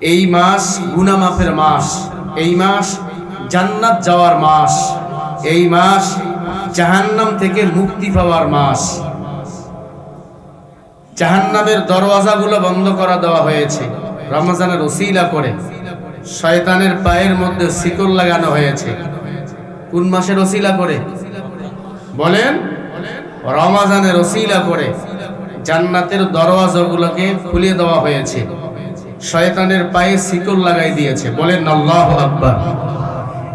এই মাস গুনামাফের মাস, এই মাস জান্নাত যাওয়ার মাস, এই মাস জাহান্নাম থেকে মুক্তি পাওয়ার মাস। জাহান্নামের দরওয়াজাগুলো বন্ধ করা দেওয়া হয়েছে, রমজানের ওসিলা করে। শয়তানের পায়ের মধ্যে শিকল লাগানো হয়েছে। কোন মাসের ওসিলা করে? বলেন, রমাজানের ওসিলা করে। জান্নাতের দরওয়াজাগুলোকে খুলে দেওয়া হয়েছে। শয়তানের পায়ে শিকল লাগাই দিয়েছে। বলেন, আল্লাহ আকবার।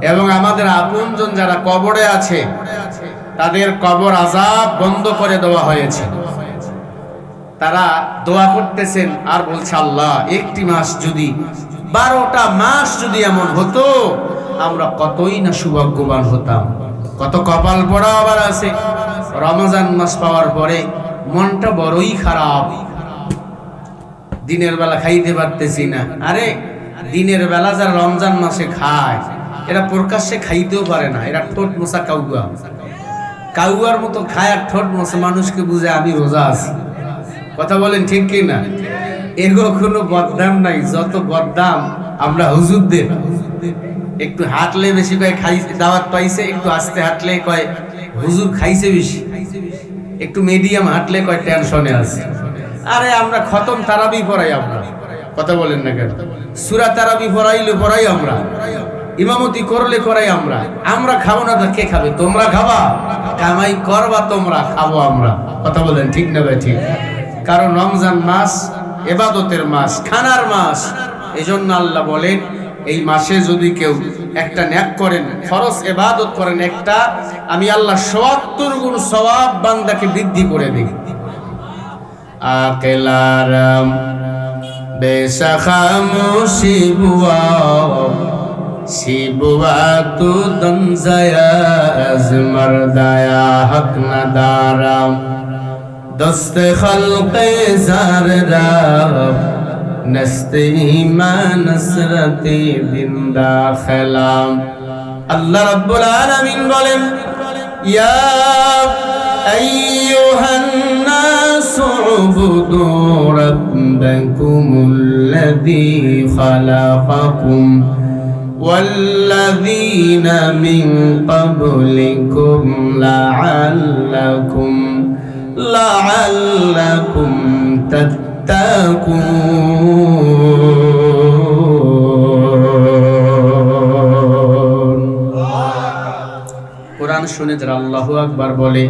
এবং আমাদের আপনজন যারা কবরে আছে, তাদের কবর আজাব বন্ধ করে দেওয়া হয়েছে। তারা দোয়া করতেছেন, আর বলছে, আল্লাহ, একটি মাস যদি, বারোটা মাস যদি এমন হতো, আমরা কতই না সৌভাগ্যবান হতাম। কত কপাল পড়া আবার আছে। রমজান মাস পাওয়ার পরে মনটা বড়ই খারাপ। দিনের বেলা খাইতে পারতেছি না। আরে, দিনের বেলা যারা রমজান মাসে খায়, এরা প্রকাশ্যে খাইতেও পারে না। এরা ঠোঁট মোছা কাউয়া। কাউয়ার মতো খায় আর ঠোঁট মোছা। মানুষকে বুঝে আমি রোজা আছি। কথা বলেন ঠিক কি না? এগো কোনো বদনাম নাই। যত বদনাম আমরা হুজুরদের। একটু হাঁটলে বেশি কয় খাই, দাওয়াত পাইছে, একটু আস্তে হাঁটলে কয় হুজুর খাইছে বেশি। একটু মিডিয়াম হাঁটলে কয় টেনশনে আছে। আরে আমরা খতম তারাবি পড়াই আমরা। কথা বলেন না কেন? সুরা তারাবি পড়াইলে পড়াই আমরা। ইমামতি করলে করাই আমরা। আমরা খাব না তো কে খাবে? তোমরা খাবা? কামাই করবা, তোমরা খাব আমরা। কথা বলেন ঠিক না ভাই, ঠিক? কারণ রমজান মাস এবাদতের মাস, খানার মাস। এজন্য আল্লাহ বলেন, এই মাসে যদি কেউ একটা ন্যাক করেন, ফরজ এবাদত করেন একটা, আমি আল্লাহ সত্তর গুণ সবাব বান্দাকে বৃদ্ধি করে দিই। আকেলারাম বেশাখামুশি বুয়া শিবুয়া তু দমজায়া মর্দায়া হক নদারাম। দস্ত খলকে জাররা, নস্ত ইমান নসরতে বিন্দা খেলাম। আল্লাহ রাব্বুল আলামিন বলেন, ইয়া আইয়ুহান নাস উবুদু রাব্বাকুমুল্লাযী খালাকাকুম والذين من قبلكم لعلكم لعلكم تتقون কোরআন শুনে যারা আল্লাহু আকবার বলে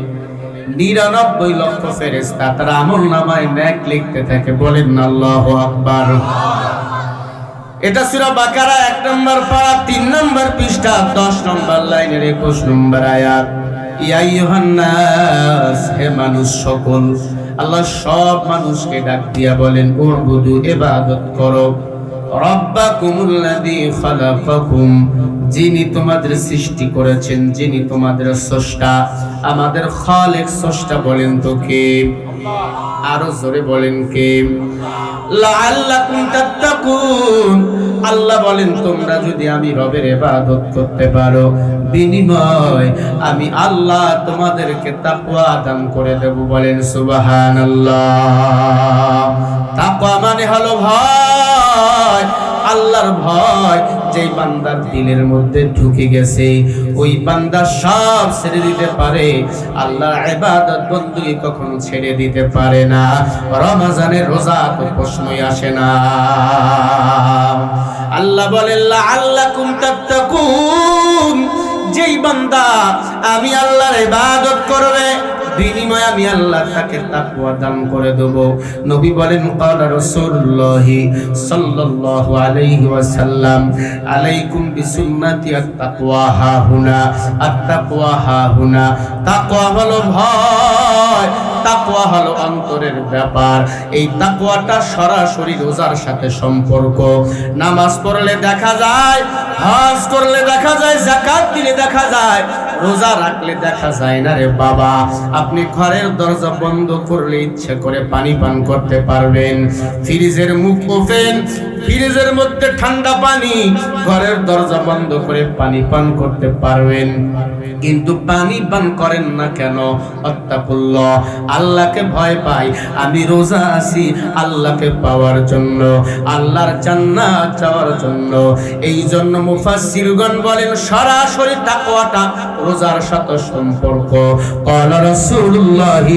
নিরানব্বই লক্ষ ফেরেস্তা তারা আমল নামায় ন্যাক লিখতে থাকে। বলেন আল্লাহু আকবার। এটা সুরা বাকারা এক নম্বর পারা, তিন নম্বর পৃষ্ঠা, দশ নম্বর লাইনের একুশ নম্বর আয়াত। হে মানুষ সকল, আল্লাহ সব মানুষকে ডাক দিয়া বলেন উরবুদু ইবাদত করো। রব্বাকুমুল্লাযী খালাকাকুম যিনি তোমাদের সৃষ্টি করেছেন, যিনি তোমাদের স্রষ্টা। আমাদের খালেক স্রষ্টা বলেন তো কে? আরও জোরে বলেন কে? আল্লাহ বলেন, তোমরা যদি আমি রবের ইবাদত করতে পারো, বিনিময় আমি আল্লাহ তোমাদেরকে তাকওয়া দান করে দেব। বলেন সুবহানাল্লাহ। তাকওয়া মানে হলো ভয়। আল্লাহর ভয়। যেই বান্দার দিলের মধ্যে ঢুকে গেছে, ওই বান্দা সব ছেড়ে দিতে পারে। আল্লাহর ইবাদত বন্দী কখনো ছেড়ে দিতে পারে না। রমজানের রোজা তো প্রশ্নই আসে না। আল্লাহ বলেন আল্লাকুম তাত্তাকুন। যেই বান্দা আমি আল্লাহর ইবাদত করবে, বিনিময়ে আমি আল্লাহ তাকে তাকওয়া দান করে দেব। নবী বলেন, ক্বালা রাসূলুল্লাহ সাল্লাল্লাহু আলাইহি ওয়াসাল্লাম, আলাইকুম বিসুন্নতি আত-তাকওয়া হা হুনা আত-তাকওয়া হা হুনা তাকওয়া হলো ভয়। তাকওয়া হলো অন্তরের ব্যাপার। এই তাকওয়াটা সরাসরি রোজার সাথে সম্পর্ক। নামাজ পড়লে দেখা যায়, হজ করলে দেখা যায়, যাকাত দিলে দেখা যায়, রোজা রাখলে দেখা যায় না রে বাবা। আপনি ঘরের দরজা বন্ধ করলে ইচ্ছে করে পানি পান করতে পারবেন। ফ্রিজের মুখ ওপেন, ফ্রিজের মধ্যে ঠান্ডা পানি, ঘরের দরজা বন্ধ করে পানি পান করতে পারবেন। কিন্তু পানি পান করেন না কেন? অত্যাকুল্লাহ আল্লাহকে ভয় পাই আমি রোজা আছি আল্লাহকে পাওয়ার জন্য আল্লাহর জান্নাত যাওয়ার জন্য এই জন্য মুফাসসিরগণ বলেন সরাসরি তাকওয়াটা রোজার সাথে সম্পর্ক قال رسول الله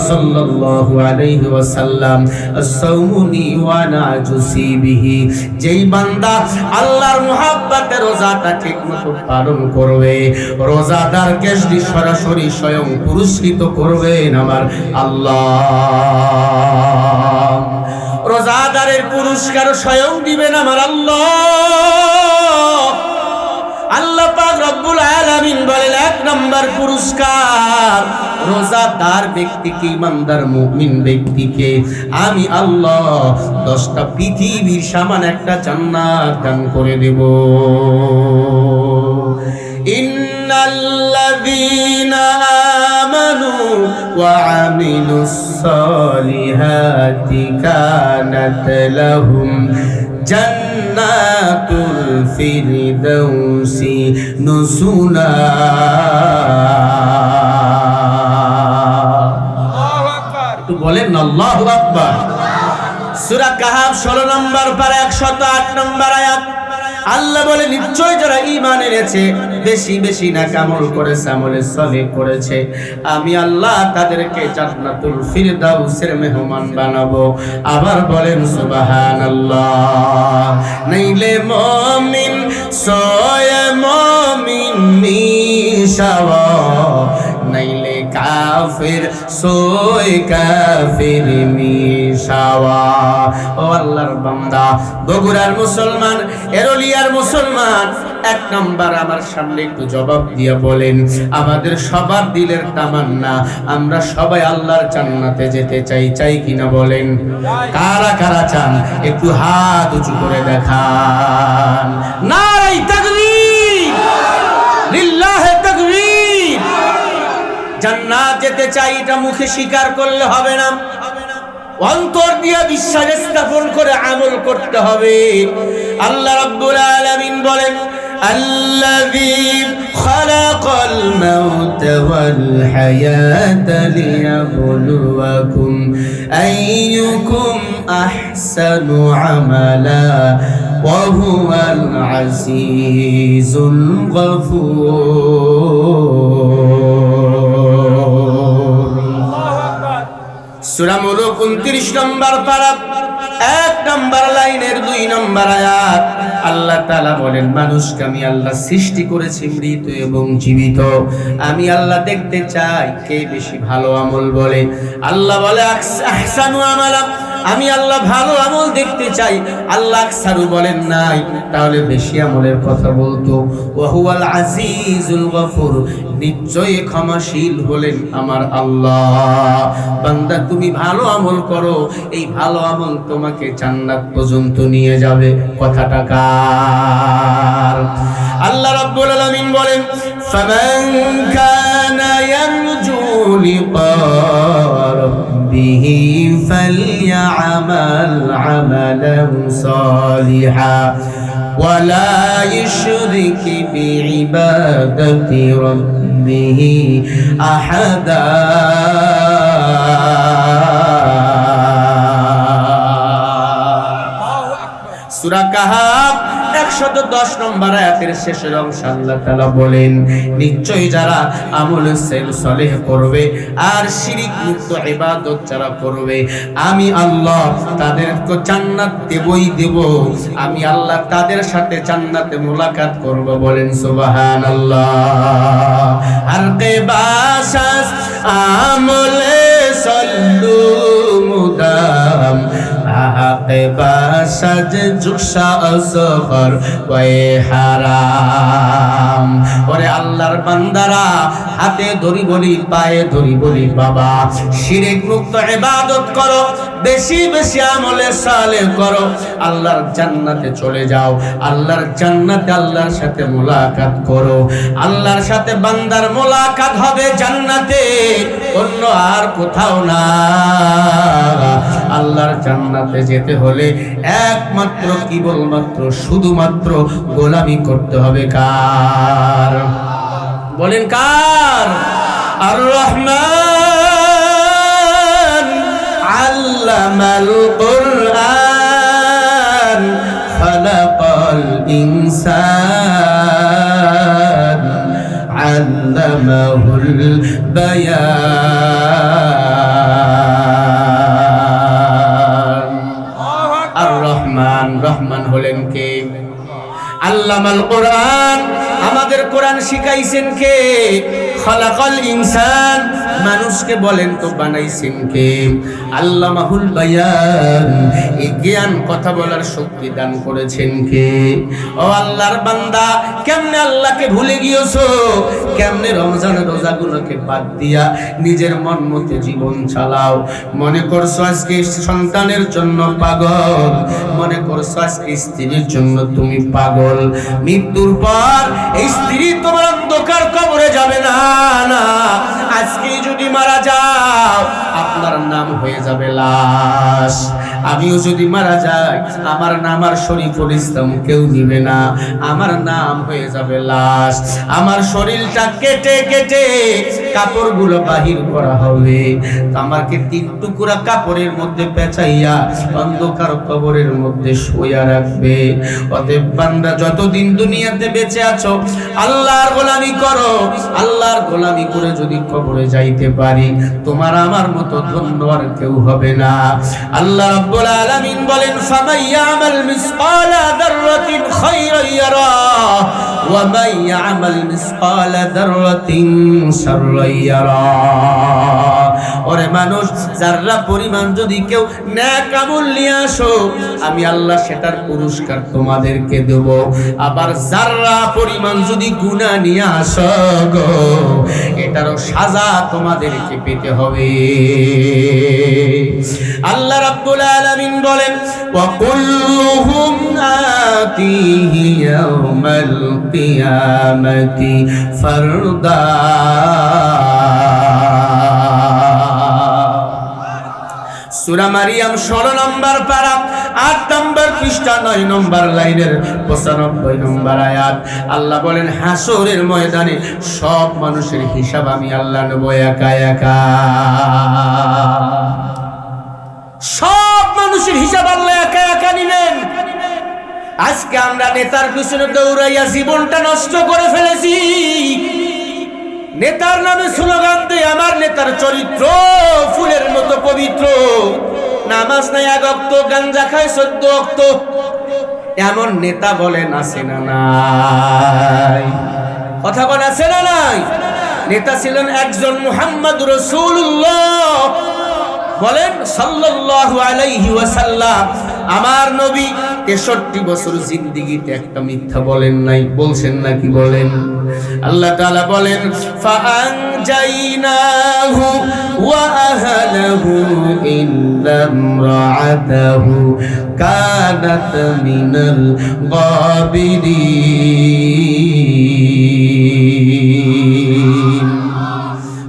صلى الله عليه وسلم الصومني وانا اجزي به যেই বান্দা আল্লাহর মুহাব্বতে রোজাটা ঠিকমতো পালন করবে রোজাদারকে যদি সরাসরি স্বয়ং পুরস্কৃত করবেন আমার আল্লাহ। রোজাদারের পুরস্কার স্বয়ং দিবেন আমার আল্লাহ। আল্লাহ পাক রব্বুল আলামিন বলেন, এক নম্বর পুরস্কার রোজাদার ব্যক্তিকে ইমানদার মুমিন ব্যক্তিকে? আমি আল্লাহ দশটা পৃথিবীর সমান একটা জান্নাত দান করে দেব। ইন্নাল্লাযীনা আমানু ওয়া আমিলুস সালিহাতি কানাত লাহুম জান্নাতুল ফিরদাউসি নুসুলা একটু বলেন আল্লাহু আকবার। সূরা কাহাফ 16 নম্বর পারা 108 নম্বর আয়াত। আল্লাহ বলে নিশ্চয় যারা ইমান এনেছে, বেশি বেশি না কামল করেছে, আমলে সলে করেছে। আমি আল্লাহ তাদেরকে জান্নাতুল ফিরদাউসের মেহমান বানাবো। আবার বলেন, সুবহানাল্লাহ। নাইলে মুমিন, সয় মুমিন মিশাওয়া কাফির সোয় কাফির মিশাওয়া। ও আল্লাহর বান্দা, বগুড়ার মুসলমান, এরলিয়ার মুসলমান, এক নাম্বার আমার সামনে একটু জবাব দিয়া বলেন, আমাদের সবার দিলের তামান্না, আমরা সবাই আল্লাহর জান্নাতে যেতে চাই চাই কিনা বলেন? কারা কারা চান? একটু হাত উঁচু করে দেখান। নারাই তাকবীর। লিল্লাহে জান্নাত যেতে চাই এটা মুখে স্বীকার করলে হবে না অন্তর দিয়ে বিশ্বাস স্থাপন করে আমল করতে হবে আল্লাহ রাব্বুল আলামিন বলেন الذي خلق الموت والحياة ليبلوكم أيكم أحسن عملا وهو العزيز الغفور সূরা 29 নম্বর পারা এক নম্বর লাইনের দুই নম্বর আয়াত। আল্লাহ তালা বলেন, মানুষকে আমি আল্লাহ সৃষ্টি করেছি মৃত এবং জীবিত। আমি আল্লাহ দেখতে চাই কে বেশি ভালো আমল বলে। আল্লাহ বলে, আহস- আহসানু আমালা আমি আল্লাহ ভালো আমল দেখতে চাই। আল্লাহ আকসারু বলেন, নাই। তাহলে বেশি আমলের কথা বলতো। ওয়াহুয়াল আজিজুল গফুর, নিশ্চয়ই ক্ষমাশীল হলেন আমার আল্লাহ। বান্দা, তুমি ভালো আমল করো। এই ভালো আমল তোমাকে জান্নাত পর্যন্ত নিয়ে যাবে। কথাটা কার? আল্লাহ রাব্বুল আলামিন বলেন, ফামান কানা ইয়ারজু লিকা ربه فليعمل عملا صالحا ولا يشرك بعبادة ربه أحدا. সূরা কাহাফ 110 নম্বর আয়াতের শেষের অংশ আল্লাহ তাআলা বলেন, নিশ্চয়ই যারা আমলে, সেল, সলেহ করবে আর শিরিক মুক্ত ইবাদত যারা করবে, আমি আল্লাহ তাদেরকে জান্নাত দেবই দেব। আমি আল্লাহ তাদের সাথে জান্নাতে মোলাকাত করব বলেন, সুবহানাল্লাহ। আর কে বাসাস আমলে সল্লু মুদাম আহাকে বাসাজ জুসা আসগর ওয়ে হারাম। ওরে আল্লাহর বান্দারা, হাতে ধরি বলি পায়ে ধরি বলি বাবা। শিরিক মুক্ত ইবাদত করো, বেশি বেশি আমলে সালে করো। আল্লাহর জান্নাতে চলে যাও, আল্লাহর জান্নাতে আল্লাহর সাথে মোলাকাত করো। আল্লাহর সাথে বান্দার মোলাকাত হবে জান্নাতে, অন্য আর কোথাও না। আল্লাহর জান্নাতে যেতে হলে একমাত্র কেবলমাত্র শুধুমাত্র গোলামি করতে হবে কার? বলেন কার? আর রহমান আল্লামাল কুরআন খালাকাল ইনসান আল্লামাহুল বায়ান। হলেন কে? আল্লামাল কোরআন আমাদের কোরআন শিখাইছেন কে? খলাকল ইনসান মানুষকে বলেন তো বানাইছেন কে আল্লামাহুল বায়ান, এই জ্ঞান, কথা বলার শক্তি দান করেছেন কে? ও আল্লাহর বান্দা, কেমনে আল্লাহকে ভুলে গিয়েছো? কেমনে রমজান রোজাগুলোকে বাদ দিয়া নিজের মন মতো জীবন চালাও? মনে করছ আজকে সন্তানের জন্য পাগল? মনে করছ আজকে স্ত্রীর জন্য তুমি পাগল? মৃত্যুর পর এই স্ত্রী তোমার অন্ধকার কবরে যাবে না না। আজকে যদি মারা যাও, আপনার নাম হয়ে যাবে লাশ। আমিও যদি মারা যাই, আমার নাম আর শরীফুল ইসলাম কেউ নিবে না। আমার নাম হয়ে যাবে লাশ। আমার শরীরটা কেটে কেটে কাপড়গুলো বাহির করা হবে। আমাকে তিন টুকরা কাপড়ের মধ্যে পেঁচাইয়া অন্ধকার কবরের মধ্যে শোয়া রাখবে। অতএব বান্দা, যতদিন দুনিয়াতে বেঁচে আছো, আল্লাহর গোলামি করো। আল্লাহর গোলামি করে যদি কবরে যাইতে পারি। তোমার আমার মতো ধন্য আর কেউ হবে না। আল্লাহ রাব্বুল আলামিন বলেন ফামাইয়ামাল মিসকালা দাররাতিন খায়রান ইয়ারা, ওয়া মাইয়ামাল মিসকালা দাররাতিন শাররান ইয়ারা। ওরে মানুষ, যাররা পরিমাণ যদি কেউ ন্যাক আমল নিয়ে আসো, আমি আল্লাহ সেটার পুরস্কার তোমাদেরকে দেব। আবার যাররা পরিমাণ যদি গুনাহ নিয়ে আসো গো, এটারও সাজা তোমাদেরকে পেতে হবে। আল্লাহ রাব্বুল আলামিন বলেন ওয়া কুল্লুহুম আতিহি ইয়াউমাল কিয়ামাতি ফারদা। সুরা মারিয়াম ষোলো নম্বর পারা, আট নম্বর পৃষ্ঠা, নয় নম্বর লাইনের পঁচানব্বই নম্বর আয়াত। আল্লাহ বলেন, হাসরের ময়দানে সব মানুষের হিসাব আমি আল্লাহ নেব একা একা। সব মানুষের হিসাব আল্লাহ একা একা নিবেন আজকে আমরা নেতার পিছনে দৌড়াইয়া জীবনটা নষ্ট করে ফেলেছি। নেতার নামে স্লোগান দেয়, আমার নেতার চরিত্র ফুলের মতো পবিত্র। নামাজ নাই এক অক্ত, গাঞ্জা খায় সদ্য অক্ত। এমন নেতা বলেন, আছে না নাই? কথা বলে আছে না নাই? নেতা ছিলেন একজন মুহাম্মদ রসুল্লাহ বলেন, সাল্লাল্লাহু আলাইহি ওয়াসাল্লাম, আমার নবী তেষট্টি বছর জিন্দিগিতে একটা মিথ্যা বলেন নাই, বলছেন নাকি বলেন? আল্লাহ তাআলা বলেন, ফাআনজাইনাহু ওয়া আহলাহু ইল্লা ইমরাআতাহু কানাত মিনাল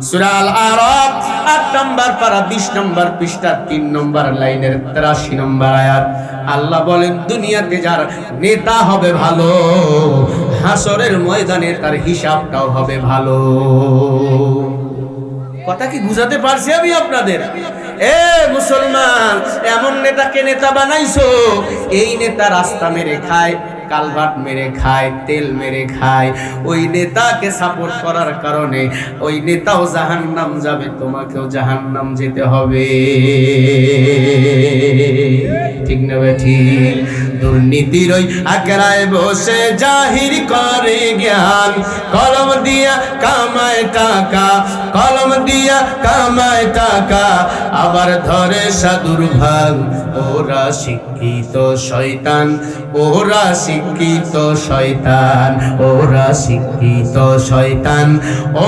সূরা নম্বর পারা বিশ নম্বর পৃষ্ঠা, তিন নম্বর লাইনের তেরাশি নম্বর আয়াত। আল্লাহ বলেন, দুনিয়াতে যার নেতা হবে ভালো, হাসরের ময়দানে তার হিসাবটাও হবে ভালো। কথা কি বুঝাতে পারছি আমি আপনাদের? এ মুসলমান, এমন নেতাকে নেতা বানাইছো, এই নেতা রাস্তা মেরে খায় কালভাট মেরে খায়, তেল মেরে খায়। ওই নেতাকে সাপোর্ট করার কারণে ওই নেতাও জাহান্নাম যাবে, তোমাকেও জাহান্নাম যেতে হবে। ঠিক না ঠিক? দুর্নীতির ওই আগ্রায় বসে জাহির করে জ্ঞান। কলম দিয়া কামায় টাকা, কলম দিয়া কামায় টাকা। আবার ধরে সাধুর ভাগ, ওরা শিক্ষিত শয়তান, ওরা শিক্ষিত শয়তান, ওরা শিক্ষিত শয়তান,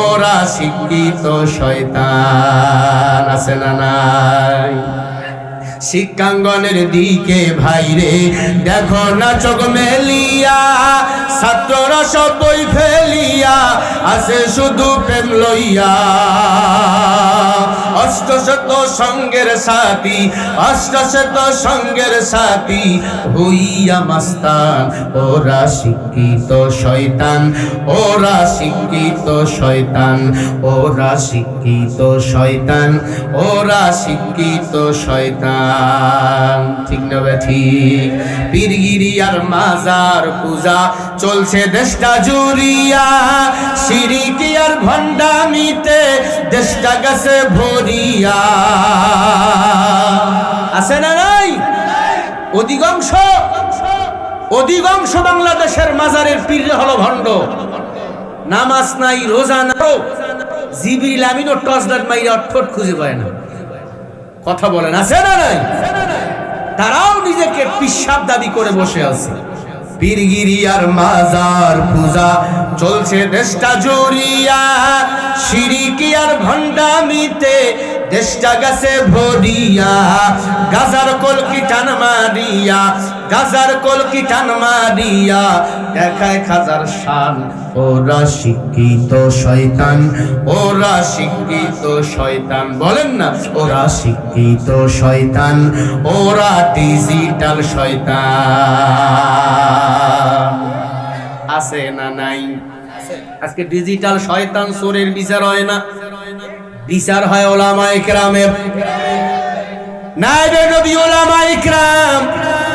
ওরা শিক্ষিত শয়তান। আছে না নাই? শিক্ষাঙ্গনের দিকে ভাইরে দেখো না চোখ মেলিয়া, ছাত্ররা সব বই ফেলিয়া, আছে শুধু প্রেম লইয়া। অষ্টশত সঙ্গের সাথী, অষ্টশত সঙ্গের সাথী হইয়া মাস্তান। ওরা শিক্ষিত শয়তান, ওরা শিক্ষিত শয়তান, ওরা শিক্ষিত শয়তান, ওরা শিক্ষিত শয়তান। ঠিক না ঠিক? পীরগিরি আর মাজার পূজা চলছে দেশটা জুড়িয়া। সিরিকি আর ভণ্ডামিতে দেশটা গেছে ভরিয়া। আছে না নাই? অধিকাংশ অধিকাংশ বাংলাদেশের মাজারের পীর হলো ভণ্ড। নামাজ নাই, রোজা নাই। জিবিল আমিনও টসলাট মাইরা অঠট খুঁজে পায় না। কথা বলেন আছে না নাই। তারাও নিজেকে পিসাব দাবি করে বসে আছে। পীরগিরি আর মাজার পূজা চলছে দেশটা জুড়িয়া, সিরিকি আর ভণ্ডামিতে দেশটা গেছে ভরিয়া গাজার কলকি টান মারিয়া গাজার কলকি টান মারিয়া। দেখায় খাজার শান ওরা শিক্ষিত শয়তান ওরা শিক্ষিত শয়তান। বলেন না ওরা শিক্ষিত শয়তান ওরা ডিজিটাল শয়তান। আছে না নাই? আজকে ডিজিটাল শয়তান চোরের বিচার হয় না। বিচার হয় ওলামা ইকরামের নাইবে নবী ওলামা ইকরাম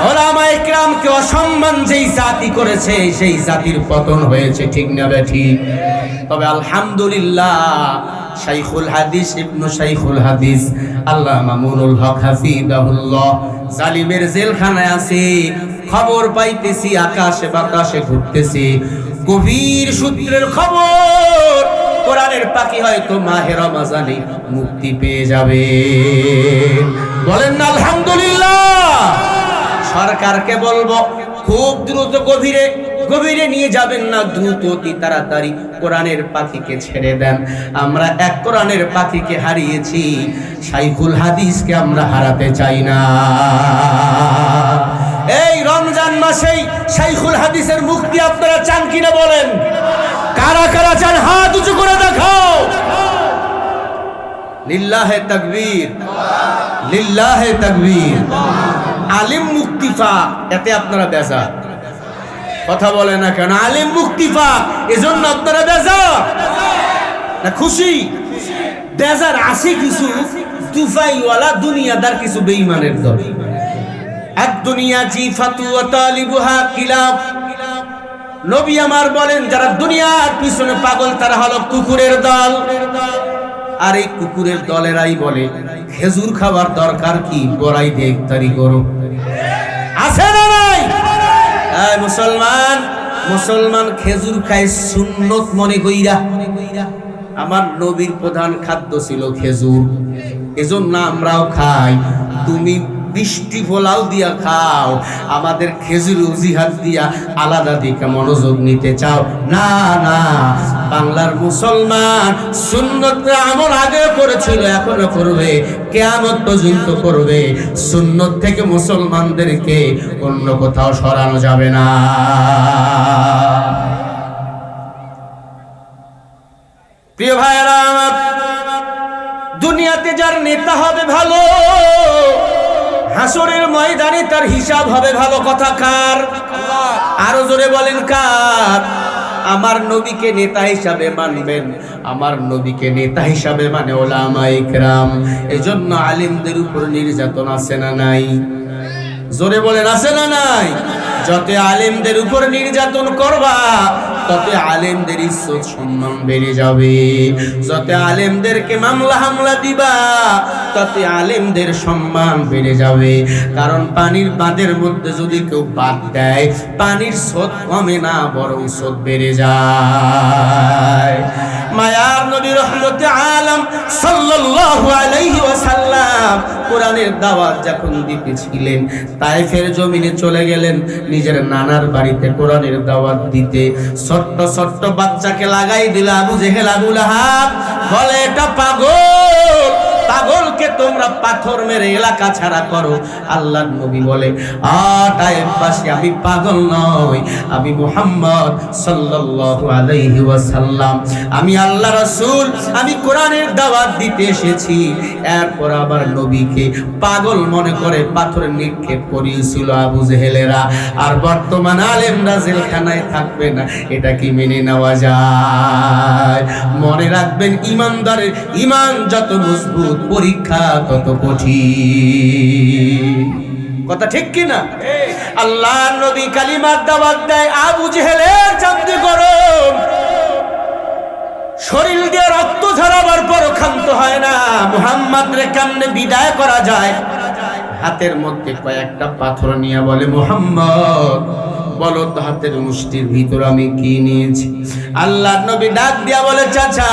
ওলামা ইকরামকে অসম্মান যেই জাতি করেছে, সেই জাতির পতন হয়েছে, ঠিক না ঠিক? তবে আলহামদুলিল্লাহ, শাইখুল হাদিস ইবনু শাইখুল হাদিস, আল্লাহ মামুনুল হক হাফিদাহুল্লাহ জালিমের জেলখানায় আছে, খবর পাইতেছি, আকাশে বাতাসে ঘুরতেছি, গভীর সূত্রের খবর কোরআনের পাখি হয়তো মাহে রমাজানে মুক্তি পেয়ে যাবে। বলেন না, আলহামদুলিল্লাহ। সরকারকে বলব, খুব দ্রুত গভীরে গভীরে নিয়ে যাবেন না, দ্রুত অতি তাড়াতাড়ি কোরআনের পাখিকে ছেড়ে দেন। আমরা এক কোরআনের পাখিকে হারিয়েছি সাইফুল হাদিসকে আমরা হারাতে চাই না। এই রমজান মাসেই শাইখুল হাদিসের মুক্তি আপনারা চান কিনা বলেন? কারা কারা চান হাত উঁচু করে দেখাও? লিল্লাহে তাকবীর লিল্লাহে তাকবীর। আলিম মুক্তিফা, এতে আপনারা বেজা কথা বলে না কেন? আলিম মুক্তিফা, এজন্য আপনারা বেজা না খুশি? বেজার আছে কিছু তুফাইওয়ালা দুনিয়াদার কিছু বেঈমানের দল। এক দুনিয়া জিফাতু ওয়া তালিবুহা কিলাব। নবী আমার বলেন, যারা দুনিয়ার পিছনে পাগল, তারা হলো কুকুরের দল। আর এই কুকুরের দলেরাই বলে, খেজুর খাবার দরকার কি? বড়াই দিয়ে ইফতারি করো। আছে না নাই? মুসলমান মুসলমান খেজুর খায় সুন্নত মনে কইরা। আমার নবীর প্রধান খাদ্য ছিল খেজুর। এজন্য আমরাও খাই। তুমি বৃষ্টি ফলাও দিয়া খাও। আমাদের খেজুর উজিহাত দিয়া আলাদা দিকে মনোযোগ নিতে চাও। না না, বাংলার মুসলমান সুন্নত আমল আগে করেছিল, এখনও করবে, কেয়ামত পর্যন্ত করবে। সুন্নত থেকে মুসলমানদেরকে অন্য কোথাও সরানো যাবে না। প্রিয় আমার, দুনিয়াতে যার নেতা হবে ভালো হাসরের ময়দানে তার হিসাব হবে ভালো কথা কার? আরও জোরে বলেন কার? আমার নবীকে নেতা হিসাবে মানবেন, আমার নবীকে নেতা হিসাবে মানে ওলামা ইকরাম। এজন্য আলিমদের উপর নির্যাতন আছে না নাই? জোরে বলেন, আছে না নাই? যত আলেমদের উপর নির্যাতন করবা, তত আলেমদের ইজ্জত সম্মান বেড়ে যাবে। যত আলেমদেরকে মামলা হামলা দিবা, তত আলেমদের সম্মান বেড়ে যাবে। কারণ পানির বাঁধের মধ্যে যদি কেউ বাদ দেয়, পানির স্রোত কমে না, বরং স্রোত বেড়ে যায়। মায়ার নবী রহমতে আলম সাল্লাল্লাহু আলাইহি ওয়াসাল্লাম কোরআনের দাওয়াত যখন দিতেছিলেন, তাইফের জমিনে চলে গেলেন নিজের নানার বাড়িতে কোরআনের দাওয়াত দিতে ছোট্ট ছোট্ট বাচ্চাকে লাগাই দিল আবু জেহেল লাহাব বলে, এটা পাগল। পাগলকে তোমরা পাথর মেরে এলাকা ছাড়া করো। আল্লাহর নবী বলে আটাইবাসী আমি পাগল নই। আমি মুহাম্মদ সাল্লাল্লাহু আলাইহি ওয়াসাল্লাম। আমি আল্লাহ রাসূল, আমি কোরআনের দাওয়াত দিতে এসেছি। এরপর আবার নবীকে পাগল মনে করে পাথর নিক্ষেপ করিয়েছিল আবু জেহেলেরা। আর বর্তমান আলেমরা জেলখানায় থাকবে না, এটা কি মেনে নেওয়া যায়? মনে রাখবেন, ইমানদারের ইমান যত মজবুত পরীক্ষা তত কঠিন। কথা ঠিক কি না? আল্লাহ নবী কালিমার দাওয়াত দেয় আবু জেহেলের চাঁদে গরম। শরীর দিয়ে রক্ত ঝরাবার পর ক্ষান্ত হয় না। মুহাম্মদ রে কেমনে বিদায় করা যায়। হাতের মধ্যে কয়েকটা পাথর নিয়ে বলে মুহাম্মদ বলো হাতের মুষ্টির ভিতর আমি কি নিয়েছি? আল্লাহ নবী ডাক দিয়া বলে, চাচা,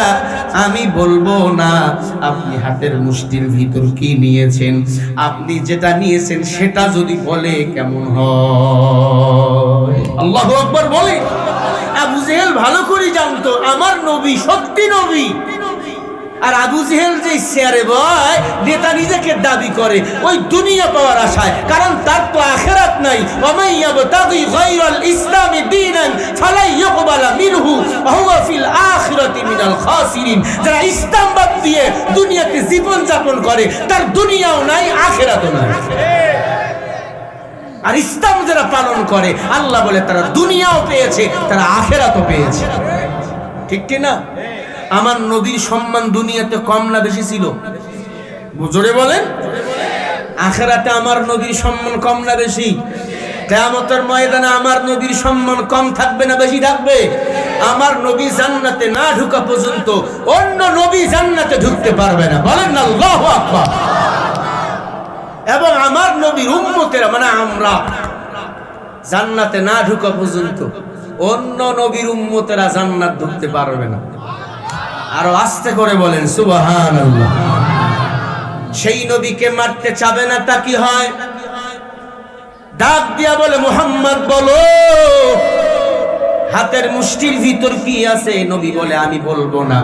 আমি বলব না, আপনি হাতের মুষ্টির ভিতর কি নিয়েছেন? আপনি যেটা নিয়েছেন সেটা যদি বলে, কেমন হয়? আল্লাহ বলে, আবু জেহেল ভালো করে জানতো, আমার নবী সত্যি নবী। আর আবু জেহেল যে শেয়ারে বয়, নেতা নিজেকে দাবি করে, ওই দুনিয়া পাওয়ার আশায়, কারণ তার তো আখেরাত নাই। ইসলামি দিয়ে জীবন যাপন করে, তার দুনিয়াও নাই আর যারা পালন করে, আল্লাহ বলে তারা দুনিয়াও পেয়েছে, তারা আখেরাতও পেয়েছে। ঠিক কি না আমার নবীর সম্মান দুনিয়াতে কম না বেশি ছিল? জোরে বলেন। আখেরাতে আমার নবীর সম্মান কম না বেশি? কেয়ামতের ময়দানে আমার নবীর সম্মান কম থাকবে না বেশি থাকবে? আমার নবী জান্নাতে না ঢুকা পর্যন্ত অন্য নবী জান্নাতে ঢুকতে পারবে না। বলেন না, আল্লাহু আকবার। এবং আমার নবীর উম্মতেরা মানে আমরা, জান্নাতে না ঢুকা পর্যন্ত অন্য নবীর উম্মতেরা জান্নাত ঢুকতে পারবে না। আরও আস্তে করে বলেন সুবাহান সেই নবীকে মারতে চাবে না তা কি হয়? ডাক দিয়া বলে মোহাম্মদ বলো। হাতের মুষ্টির ভিতর কি আছে? নবী বলে আমি বলব না।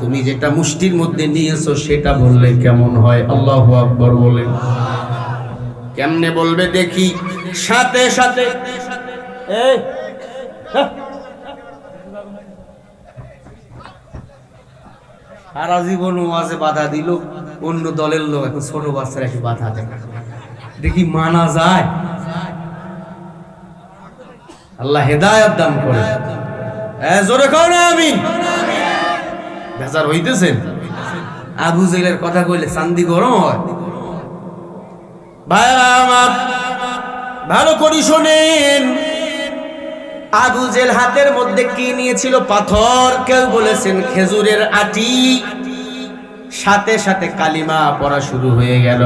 তুমি যেটা মুষ্টির মধ্যে নিয়েছো সেটা বললে কেমন হয়? আল্লাহ আকবর বলে কেমনে বলবে দেখি? সাথে সাথে। এই, সারা জীবন ওয়াজে বাধা দিল, অন্য দলের লোক এখন ছোট বাচ্চারা কি বাধা দেয়। দেখি মানা যায়? আল্লাহ হেদায়ত দান করে। জোরে কও না আমি বেজার হইতেছেন। আবু জেলের কথা কইলে চান্দি গরম হয়। ভাইরা আমার, ভালো করি শোনেন। আবু জেল হাতের মধ্যে কি নিয়েছিল পাথর? কেউ বলেছেন খেজুরের আটি। সাথে সাথে কালিমা পড়া শুরু হয়ে গেল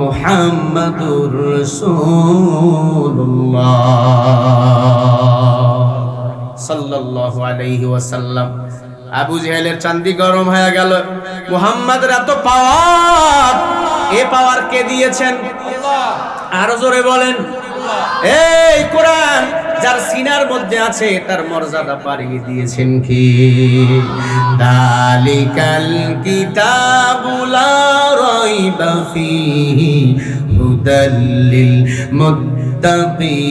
মুহাম্মাদুর আবু জেহেলের চান্দি গরম হয়ে গেল। মুহাম্মাদের এত পাওয়ার এ পাওয়ার কে দিয়েছেন? আরও জোরে বলেন। এই কোরআন, যার সিনার মধ্যে আছে, তার মর্যাদা পাড়িয়ে দিয়েছেন কি? দালিকাল কিতাবুলা রাইবা ফিহি হুদাল্লিল মুত্তাকিন।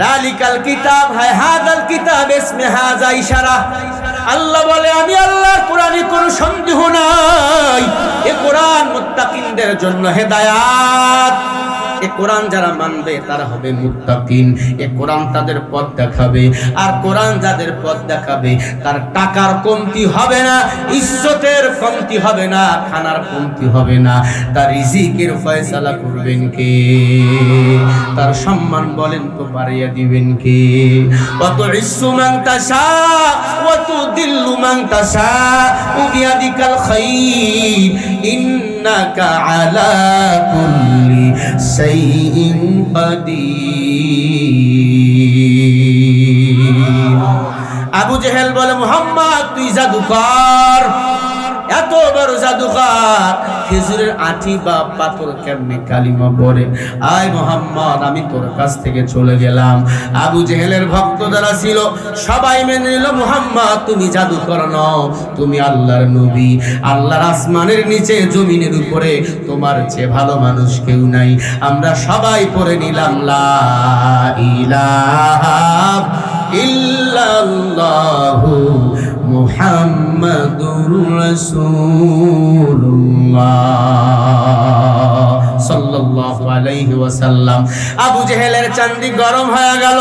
দালিকাল কিতাব, হায় হাদাল কিতাব, ইসমে হাজা ইশারা। আল্লাহ বলে, আমি আল্লাহর কোরআনে কোনো সন্দেহ নাই। এ কোরআন মুত্তাকিনদের জন্য হেদায়াত। এ কোরআন যারা মানবে, তারা হবে মুত্তাকিন। এ কোরআন তাদের পথ দেখাবে। আর কোরআন যাদের পথ দেখাবে, তার টাকার কমতি হবে না, ইজ্জতের কমতি হবে না, খানার কমতি হবে না। তার রিজিকের ফয়সালা করবেন কে? তার সম্মান বলেন তো বাড়িয়ে দিবেন কে? কত ইসু তাশা কত দিল্লু মান তাশা বিয়াদিকাল খাইর। ইন্নাকা আলা কুল্লি শাইইন কাদির আবু জেহেল বলে মোহাম্মদ তুই জাদুকর। এত বড় জাদুকার খেজুরের আঠি বা পাথর কেমনে কালিমা পড়ে? আয় মোহাম্মদ, আমি তোর কাছ থেকে চলে গেলাম। আবু জেহেলের ভক্ত যারা ছিল, সবাই মেনে নিল, মোহাম্মদ, তুমি জাদুকর নও, তুমি আল্লাহর নবী। আল্লাহর আসমানের নিচে, জমিনের উপরে, তোমার চেয়ে ভালো মানুষ কেউ নাই। আমরা সবাই পড়ে নিলাম, লা ইলাহা ইল্লাল্লাহু মুহাম্মাদুর রাসূলুল্লাহ সাল্লাল্লাহু আবু জেহেলের চান্দি গরম হয়ে গেল।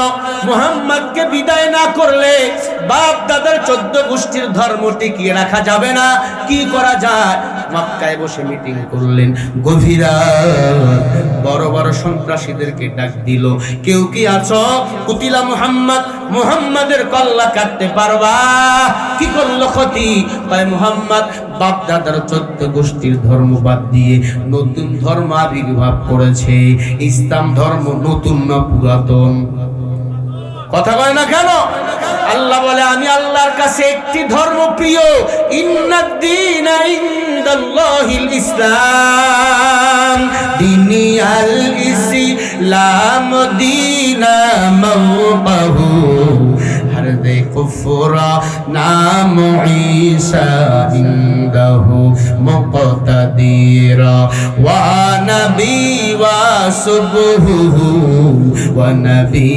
বিদায় না করলে বাপ দাদার চোদ্দ গোষ্ঠীর ধর্ম টিকিয়ে রাখা যাবে না? কি করা যায়? মক্কায় বসে মিটিং করলেন। গভীর। বড় বড় সন্ত্রাসীদেরকে ডাক দিল। কেউ কি আছো? কুতিলা মুহাম্মদ, মুহাম্মাদের কল্লা কাটতে পারবা? কি করল ক্ষতি? তাই মুহাম্মদ বাপ দাদার চোদ্দ গোষ্ঠীর ধর্ম বাদ দিয়ে নতুন ধর্ম আবির্ভাব করেছে। ইসলাম ধর্ম নতুন না পুরাতন? কথা কয় না কেন? আল্লাহ বলে, আমি আল্লাহর কাছে একটি ধর্ম প্রিয়। ইসলাম। দিনি আল ইসলাম দিনা মাওবাহু হর দে কুফরা নাম ঈসা ইনদাহু মুকতাদিরা ওয়া নবী ওয়া সুবহু ওয়া নবী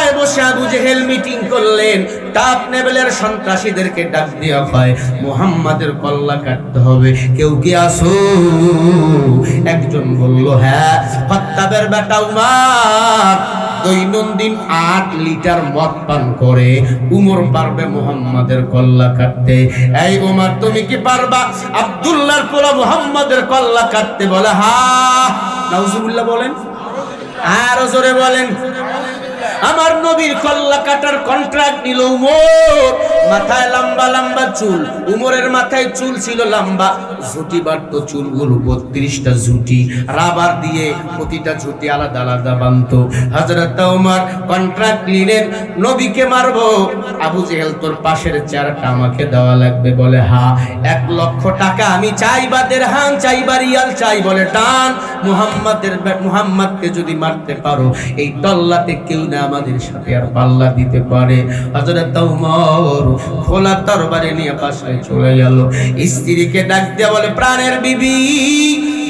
মক্কায় বসে আবু জেহেল মিটিং করলেন। টাপ নেবেলের সন্ত্রাসীদেরকে ডাক দেওয়া হয়, মুহাম্মাদের কল্লা কাটতে হবে। কেউ কি আসো? একজন বলল হ্যাঁ ফত্তাবের বেটা উমার দৈনন্দিন আট লিটার মদ পান করে। উমর পারবে মুহাম্মাদের কল্লা কাটতে। এই উমার, তুমি কি পারবা? আব্দুল্লাহর পোলা মুহাম্মাদের কল্লা কাটতে বলে, হা। নাউজুবিল্লাহ বলেন। আরও জোরে বলেন। আমার নবীর কল্লা কাটার কন্ট্রাক্ট নিল উমর। মাথায় লম্বা লম্বা চুল। উমরের মাথায় চুল ছিল লম্বা। ঝুটি বাড়তো চুলগুলো, বত্রিশটা ঝুটি। রাবার দিয়ে প্রতিটা ঝুটি আলাদা আলাদা বানতো হজরত উমর কন্ট্রাক্ট নিলেন, নবীকে মারবো। আবু জেহেল, তোর পাশের চেয়ারটা আমাকে দেওয়া লাগবে। বলে, হা, এক লক্ষ টাকা আমি চাই বা দেড়হান, চাই বা রিয়াল চাই। বলে, টান, মুহাম্মাদের মুহাম্মাদকে যদি মারতে পারো, এই তল্লাতে কেউ না আমাদের সাথে আর পাল্লা দিতে পারে। হজরত খোলা তরবারি নিয়ে পাশে চলে গেল। স্ত্রীকে ডাক দিয়ে বলে, প্রাণের বিবি,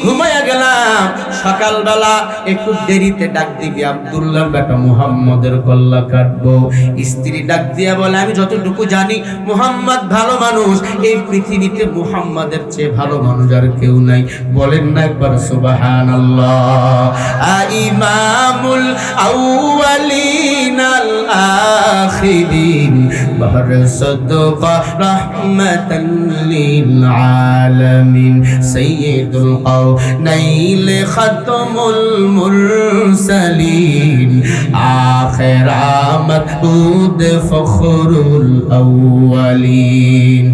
ঘুমাইয়া গেলাম। সকালবেলা একটু দেরিতে ডাক দিবি আব্দুল্লাহ বেটা মুহাম্মদের কল্লা কাটবো। স্ত্রী ডাক দিয়া বলে, আমি যতটুকু জানি, মুহাম্মদ ভালো মানুষ। এই পৃথিবীতে মুহাম্মাদের চেয়ে ভালো মানুষ আর কেউ নাই। বলেন না একবার, সুবহানাল্লাহ। আ ইমামুল আউয়ালিন আল আখিরিন। বহর সদকা রাহমাতান লিল আলামিন। সাইয়্যিদুল কাউনাইল খাতমুল মুরসালিন। আখির আমদ ফখরুল আউয়ালিন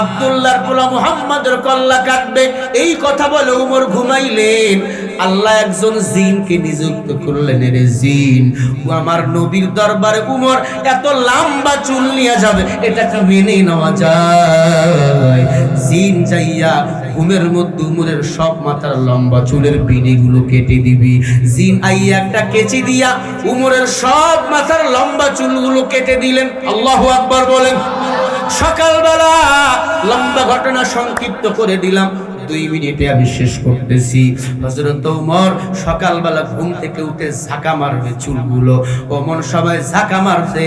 আব্দুল্লাহর পোলা মুহাম্মাদের কল্লা কাটবে। এই কথা বলে উমর ঘুমাইলেন। আল্লাহ একজন জিনকে নিযুক্ত করলেন রে জিন, ও আমার নবীর দরবারে উমর, এত লম্বা চুল নিয়ে যাবে এটাকে মেনে নেওয়া যায়? জিন যাইয়া ঘুমের মধ্যে উমরের সব মাথার লম্বা চুলের বিনিগুলো কেটে দিবি। জিন আইয়া একটা কেচি দিয়া উমরের সব মাথার লম্বা চুলগুলো কেটে দিলেন। আল্লাহু আকবার বলেন। সকালবেলা লম্বা ঘটনা সংক্ষিপ্ত করে দিলাম। দুই মিনিটে আমি শেষ করতেছি। হজরত উমর সকালবেলা ঘুম থেকে উঠে ঝাঁকা মারবে চুলগুলো। অমন সবাই ঝাঁকা মারছে,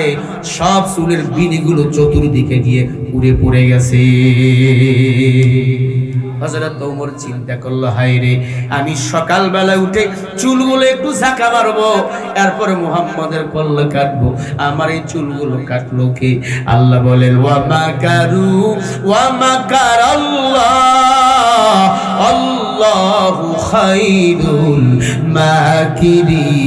সব চুলের বিনিগুলো চতুর্দিকে গিয়ে উড়ে পড়ে গেছে। হজরত উমর চিন্তা করল আমি সকালবেলা উঠে চুলগুলো একটু ঝাঁকা মারবো, এরপরে মুহাম্মদের কল্লা কাটবো। আমার এই চুলগুলো কাটলো কে? আল্লাহ বলেন, ওয়া মাকারু ওয়া মাকার আল্লাহ? আল্লাহু খাইরুল মাকিরিন।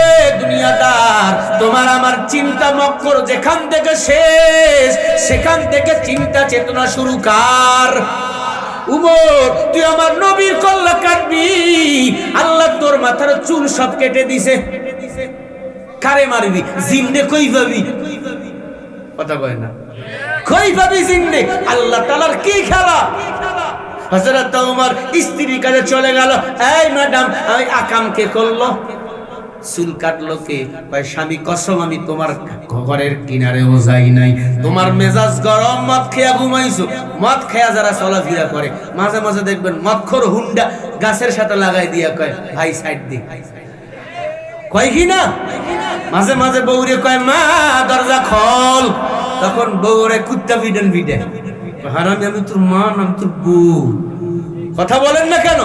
এ দুনিয়াদার, তোমার আমার চিন্তা মক্কর যেখান থেকে শেষ, সেখান থেকে চিন্তা চেতনা শুরু কার? উমর, তুই আমার নবীর কল্লা কাটবি। আল্লাহ তোর মাথার চুল সব কেটে দিছে। কারে মারবি? জিন্দে কই পাবি কথা কয় না। আল্লাহ তালার কি খেলা? হজরত কাজে চলে গেল, এই ম্যাডাম, আমি আকামকে করল। চুল কাটলো কে? স্বামী, কসম, আমি তোমার ঘরের কিনারেও যাই নাই। তোমার মেজাজ গরম, মদ খেয়া ঘুমাইছো। মদ খেয়া যারা চলাফেরা করে, মাঝে মাঝে দেখবেন মদখর হুন্ডা গাছের সাথে লাগাই দিয়া কয়, ভাই, সাইড দি কয় কি না? মাঝে মাঝে বউরে কয়, মা, দরজা খল। তখন বউরে কুত্তা ভিডেন ভিডে। হারামি, আমি তোর মা নাম তোর বউ। কথা বলেন না কেন?